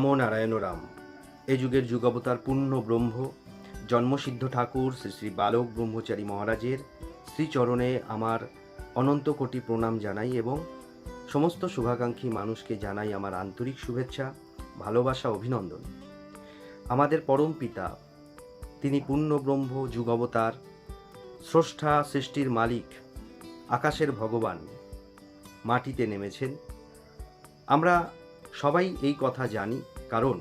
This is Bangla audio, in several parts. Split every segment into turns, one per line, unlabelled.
রামো নারায়ণ রাম। এ যুগের যুগাবতার পূর্ণ ব্রহ্ম, জন্মসিদ্ধ ঠাকুর শ্রী শ্রী বালক ব্রহ্মচারী মহারাজের শ্রীচরণে আমার অনন্ত কোটি প্রণাম জানাই এবং সমস্ত শুভাকাঙ্ক্ষী মানুষকে জানাই আমার আন্তরিক শুভেচ্ছা, ভালোবাসা, অভিনন্দন। আমাদের পরম পিতা, তিনি পূর্ণ ব্রহ্ম, যুগবতার, স্রষ্টা সৃষ্টির মালিক, আকাশের ভগবান, মাটিতে নেমেছেন। আমরা সবাই এই কথা জানি কারণ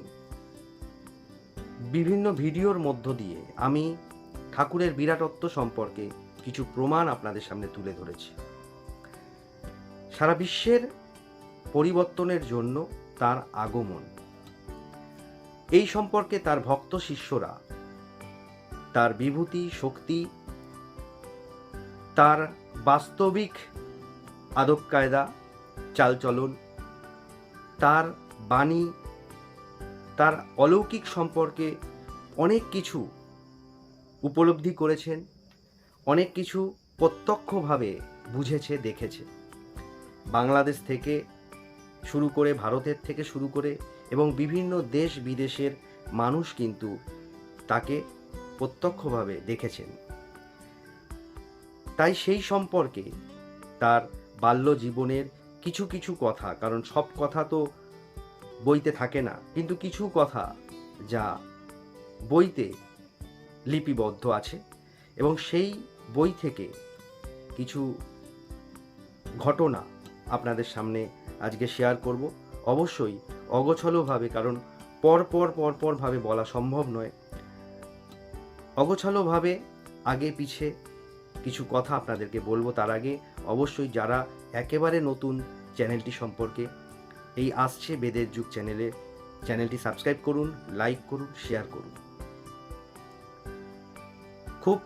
বিভিন্ন ভিডিওর মধ্য দিয়ে আমি ঠাকুরের বিরাটত্ব সম্পর্কে কিছু প্রমাণ আপনাদের সামনে তুলে ধরেছি। সারা বিশ্বের পরিবর্তনের জন্য তার আগমন, এই সম্পর্কে তার ভক্ত শিষ্যরা, তার বিভূতি, শক্তি, তার বাস্তবিক আদব কায়দা চালচলন, তার বাণী তার অলৌকিক সম্পর্কে অনেক কিছু উপলব্ধি করেছেন, অনেক কিছু প্রত্যক্ষভাবে বুঝেছে, দেখেছে। বাংলাদেশ থেকে শুরু করে, ভারতের থেকে শুরু করে এবং বিভিন্ন দেশ বিদেশের মানুষ কিন্তু তাকে প্রত্যক্ষভাবে দেখেছেন। তাই সেই সম্পর্কে তার বাল্য জীবনের কিছু কিছু কথা, কারণ সব কথা তো বইতে থাকে না। কিন্তু কিছু কথা যা বইতে লিপিবদ্ধ আছে এবং সেই বই থেকে কিছু ঘটনা আপনাদের সামনে আজকে শেয়ার করব। অবশ্যই অগোছলভাবে, কারণ পরপর পর পর বলা সম্ভব নয়। অগোছালোভাবে আগে পিছে কিছু কথা আপনাদেরকে বলব তার আগে। অবশ্যই যারা একেবারে নতুন চ্যানেলটি সম্পর্কে এই আসছে বেদের যুগ চ্যানেলে। চ্যানেলটি সাবস্ক্রাইব করুন, লাইক করুন, শেয়ার করুন। খুব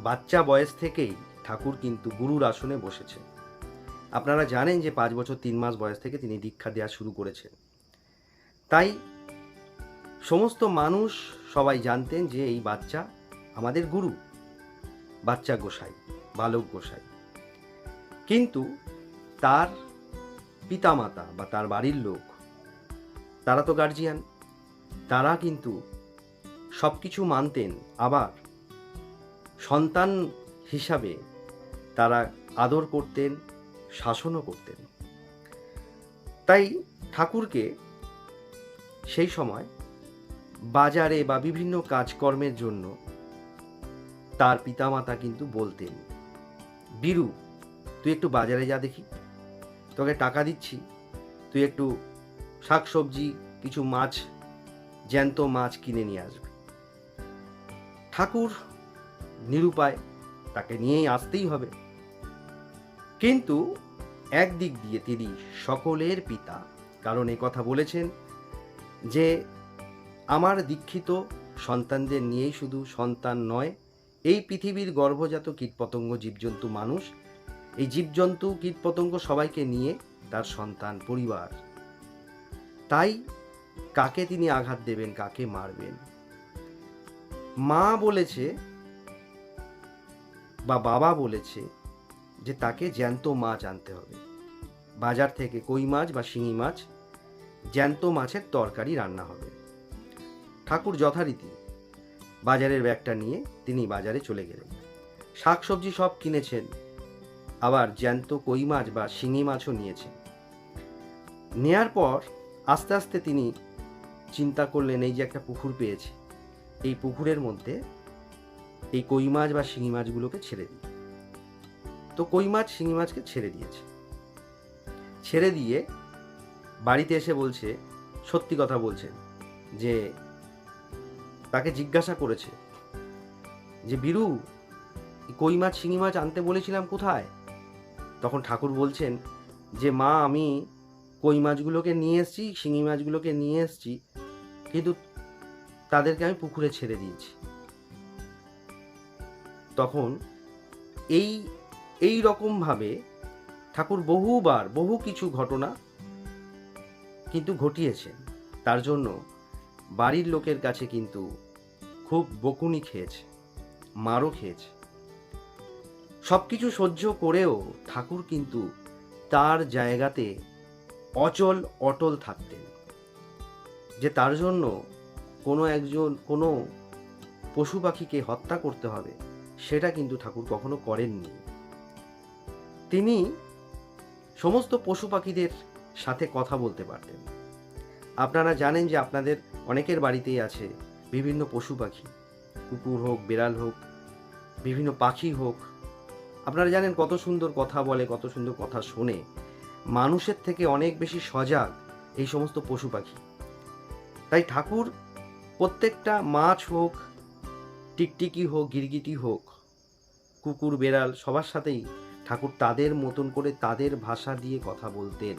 বাচ্চা বয়স থেকেই ঠাকুর কিন্তু গুরুর আসনে বসেছে। আপনারা জানেন যে পাঁচ বছর, তিন মাস বয়স থেকে তিনি দীক্ষা দেওয়া শুরু করেছেন। তাই সমস্ত মানুষ সবাই জানতেন যে এই বাচ্চা আমাদের গুরু, বাচ্চা গোসাই, বালক গোসাই। কিন্তু তার পিতামাতা বা তার বাড়ির লোক, তারা তো গার্জিয়ান তারা কিন্তু সব কিছু মানতেন। আবার সন্তান হিসাবে তারা আদর করতেন, শাসনও করতেন। তাই ঠাকুরকে সেই সময় বাজারে বা বিভিন্ন কাজকর্মের জন্য তার পিতামাতা কিন্তু বলতেন, বীরু, তুই একটু বাজারে যা দেখি। তোকে টাকা দিচ্ছি, তুই একটু শাকসবজি, কিছু মাছ, জ্যান্ত মাছ কিনে নিয়ে আসবে। ঠাকুর নিরুপায় তাকে নিয়েই আসতেই হবে। কিন্তু একদিক দিয়ে তিনি সকলের পিতা, কারণ এ কথা বলেছেন যে, আমার দীক্ষিত সন্তানদের নিয়েই শুধু সন্তান নয়, এই পৃথিবীর গর্ভজাত কীটপতঙ্গ জীবজন্তু মানুষ এই জীবজন্তু, কীটপতঙ্গ সবাইকে নিয়ে তার সন্তান, পরিবার। তাই কাকে তিনি আঘাত দেবেন, কাকে মারবেন? মা বলেছে বা বাবা বলেছে যে তাকে জ্যান্ত মাছ আনতে হবে। বাজার থেকে কই মাছ বা শিঙি মাছ, জ্যান্ত মাছের তরকারি রান্না হবে। ঠাকুর যথারীতি বাজারের ব্যাগটা নিয়ে তিনি বাজারে চলে গেলেন। শাকসবজি সব কিনেছেন। আবার জ্যান্ত কই মাছ বা শিঙি মাছও নিয়েছে। নেয়ার পর আস্তে আস্তে তিনি চিন্তা করলেন, এই যে একটা পুকুর পেয়েছে, এই পুকুরের মধ্যে এই কই মাছ বা শিঙি মাছগুলোকে ছেড়ে দিই। তো কই মাছ, শিঙি মাছকে ছেড়ে দিয়েছে। ছেড়ে দিয়ে বাড়িতে এসে বলছে, সত্যি কথা বলছেন যে তাকে জিজ্ঞাসা করেছে যে, বীরু কই মাছ, শিঙি মাছ আনতে বলেছিলাম কোথায়? তখন ঠাকুর বলছেন যে, মা, আমি কই মাছগুলোকে নিয়ে এসেছি, শিঙি মাছগুলোকে নিয়ে এসেছি, কিন্তু তাদেরকে আমি পুকুরে ছেড়ে দিয়েছি। তখন এই এই রকমভাবে ঠাকুর বহুবার বহু কিছু ঘটনা কিন্তু ঘটিয়েছেন। তার জন্য বাড়ির লোকের কাছে কিন্তু খুব বকুনি খেয়েছে, মারও খেয়েছে। সব কিছু সহ্য করেও ঠাকুর কিন্তু তার জায়গাতে অচল, অটল থাকতেন। যে তার জন্য কোনো একজন, কোনো পশু পাখিকে হত্যা করতে হবে, সেটা কিন্তু ঠাকুর কখনো করেননি। তিনি সমস্ত পশু পাখিদের সাথে কথা বলতে পারতেন। আপনারা জানেন যে আপনাদের অনেকের বাড়িতেই আছে বিভিন্ন পশু পাখি। কুকুর হোক, বিড়াল হোক, বিভিন্ন পাখি হোক আপনারা জানেন কত সুন্দর কথা বলে, কত সুন্দর কথা শোনে। মানুষের থেকে অনেক বেশি সজাগ এই সমস্ত পশু পাখি। তাই ঠাকুর প্রত্যেকটা মাছ হোক, টিকটিকি হোক, গিরগিটি হোক, কুকুর, বেড়াল, সবার সাথেই ঠাকুর তাদের মতন করে তাদের ভাষা দিয়ে কথা বলতেন।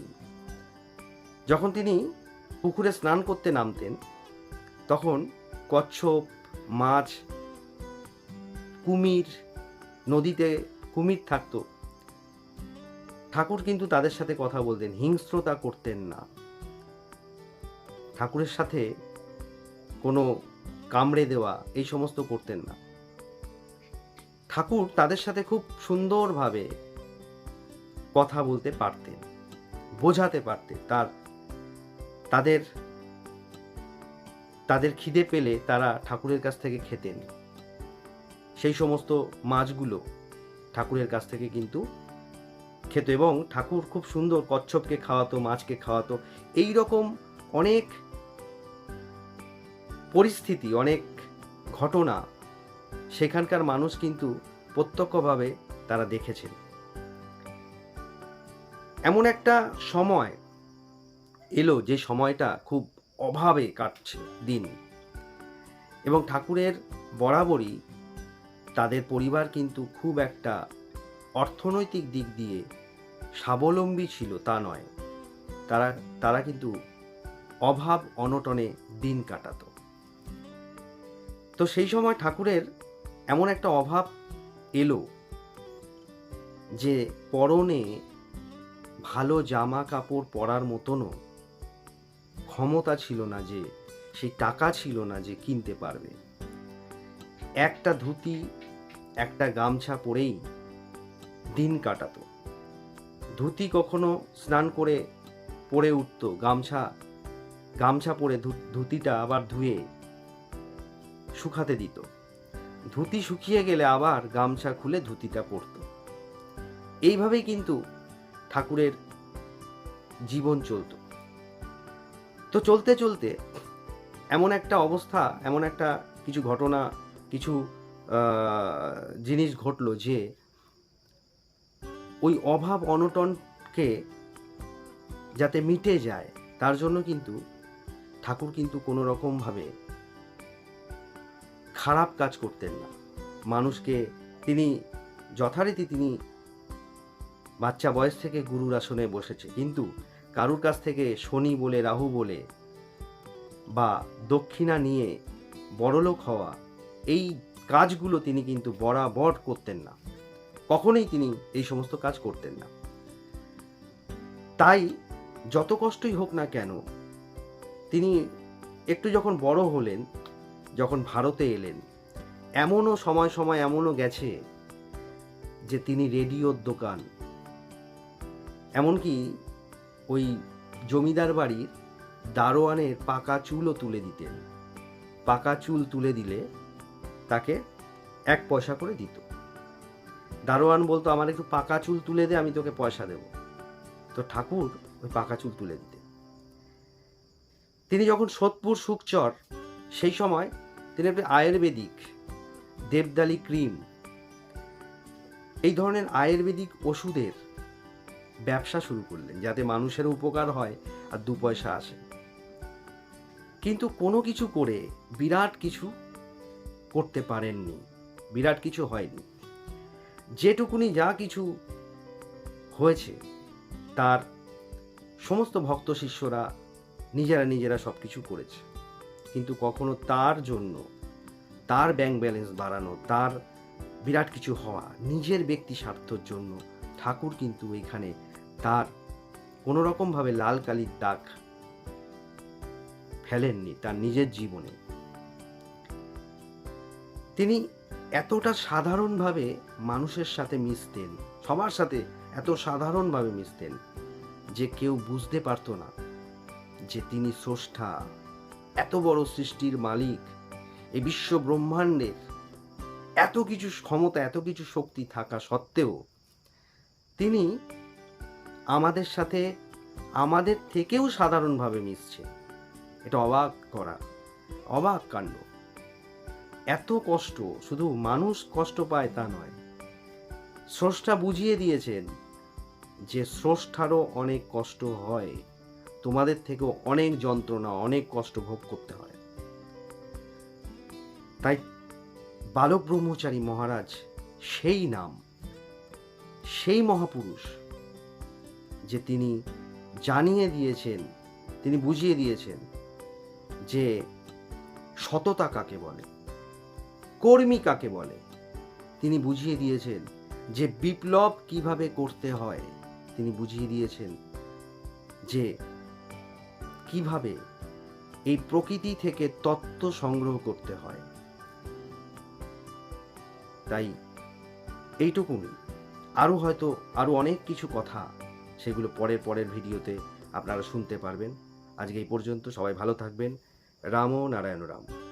যখন তিনি পুকুরে স্নান করতে নামতেন, তখন কচ্ছপ, মাছ, কুমির নদীতে কুমির থাকতো। ঠাকুর কিন্তু তাদের সাথে কথা বলতেন, হিংস্রতা করতেন না। ঠাকুরের সাথে কোনো কামড়ে দেওয়া, এই সমস্ত করতেন না। ঠাকুর তাদের সাথে খুব সুন্দরভাবে কথা বলতে পারতেন, বোঝাতে পারতেন। তার, তাদের তাদের খিদে পেলে তারা ঠাকুরের কাছ থেকে খেতেন। সেই সমস্ত মাছগুলো ঠাকুরের কাছ থেকে কিন্তু খেত এবং ঠাকুর খুব সুন্দর কচ্ছপকে খাওয়াতো, মাছকে খাওয়াতো। এই রকম অনেক পরিস্থিতি, অনেক ঘটনা সেখানকার মানুষ কিন্তু প্রত্যক্ষভাবে তারা দেখেছেন। এমন একটা সময় এলো যে সময়টা খুব অভাবে কাটছে দিন। এবং ঠাকুরের বরাবরই তাদের পরিবার কিন্তু খুব একটা অর্থনৈতিক দিক দিয়ে স্বাবলম্বী ছিল তা নয়। তারা তারা কিন্তু অভাব অনটনে দিন কাটাতো। তো সেই সময় ঠাকুরের এমন একটা অভাব এলো যে পরনে ভালো জামা কাপড় পরার মতনও ক্ষমতা ছিল না যে সেই টাকা ছিল না যে কিনতে পারবে। একটা ধুতি একটা গামছা পরেই দিন কাটাতো। ধুতি কখনো স্নান করে পরে উঠতো। গামছা গামছা পরে ধুতিটা আবার ধুয়ে শুকাতে দিত। ধুতি শুকিয়ে গেলে আবার গামছা খুলে ধুতিটা পরত। এইভাবেই কিন্তু ঠাকুরের জীবন চলতো। তো চলতে চলতে এমন একটা অবস্থা, এমন একটা কিছু ঘটনা, কিছু জিনিস ঘটলো যে ওই অভাব অনটনকে যাতে মিটে যায়, তার জন্য কিন্তু ঠাকুর কিন্তু কোনো রকমভাবে খারাপ কাজ করতেন না। মানুষকে তিনি যথারীতি তিনি বাচ্চা বয়স থেকে গুরুর আসনে বসেছে। কিন্তু কারুর কাছ থেকে শনি বলে, রাহু বলে বা দক্ষিণা নিয়ে বড়লোক হওয়া, এই কাজগুলো তিনি কিন্তু বরাবর করতেন না। কখনোই তিনি এই সমস্ত কাজ করতেন না। তাই যত কষ্টই হোক না কেন, তিনি একটু যখন বড় হলেন, যখন ভারতে এলেন, এমনও সময় সময় এমনও গেছে যে তিনি রেডিওর দোকান, এমনকি ওই জমিদার বাড়ির দারোয়ানের পাকা চুলও তুলে দিতেন। পাকা চুল তুলে দিলে তাকে এক পয়সা করে দিত। দারোয়ান বলতো, আমার একটু পাকা চুল তুলে দে, আমি তোকে পয়সা দেব। তো ঠাকুর ওই পাকা চুল তুলে দিতেন তিনি যখন সোদপুর সুকচর সেই সময় তিনি একটি আয়ুর্বেদিক, দেবদালি ক্রিম, এই ধরনের আয়ুর্বেদিক ওষুধের ব্যবসা শুরু করলেন, যাতে মানুষের উপকার হয় আর দু পয়সা আসে। কিন্তু কোনো কিছু করে বিরাট কিছু করতে পারেননি। বিরাট কিছু হয়নি। যেটুকুনি যা কিছু হয়েছে, তার সমস্ত ভক্ত শিষ্যরা নিজেরা নিজেরা সব কিছু করেছে। কিন্তু কখনো তার জন্য, তার ব্যাংক ব্যালেন্স বাড়ানো, তার বিরাট কিছু হওয়া, নিজের ব্যক্তি স্বার্থর জন্য ঠাকুর কিন্তু এখানে তার কোনো রকমভাবে লাল কালির দাগ ফেলেননি, তার নিজের জীবনে। তিনি এতটা সাধারণভাবে মানুষের সাথে মিশতেন, সবার সাথে এত সাধারণভাবে মিশতেন যে কেউ বুঝতে পারতো না যে তিনি স্রষ্টা, এত বড় সৃষ্টির মালিক এই বিশ্ব ব্রহ্মাণ্ডের এত কিছু ক্ষমতা, এত কিছু শক্তি থাকা সত্ত্বেও তিনি আমাদের সাথে, আমাদের থেকেও সাধারণভাবে মিশছে এটা অবাক করা, অবাক কাণ্ড। এত কষ্ট, শুধু মানুষ কষ্ট পায় তা নয়। স্রষ্টা বুঝিয়ে দিয়েছেন যে স্রষ্টারও অনেক কষ্ট হয়। তোমাদের থেকেও অনেক যন্ত্রণা, অনেক কষ্ট ভোগ করতে হয়। তাই বালক ব্রহ্মচারী মহারাজ সেই নাম, সেই মহাপুরুষ যে তিনি জানিয়ে দিয়েছেন, তিনি বুঝিয়ে দিয়েছেন যে সততা কাকে বলে? কর্মী কাকে বলে? তিনি বুঝিয়ে দিয়েছেন যে বিপ্লব কীভাবে করতে হয়। তিনি বুঝিয়ে দিয়েছেন যে কীভাবে এই প্রকৃতি থেকে তত্ত্ব সংগ্রহ করতে হয়। তাই এইটুকুনি। আরও হয়তো আরও অনেক কিছু কথা সেগুলো পরের পরের ভিডিওতে আপনারা শুনতে পারবেন। আজকে এই পর্যন্ত সবাই ভালো থাকবেন। রাম নারায়ণ রাম।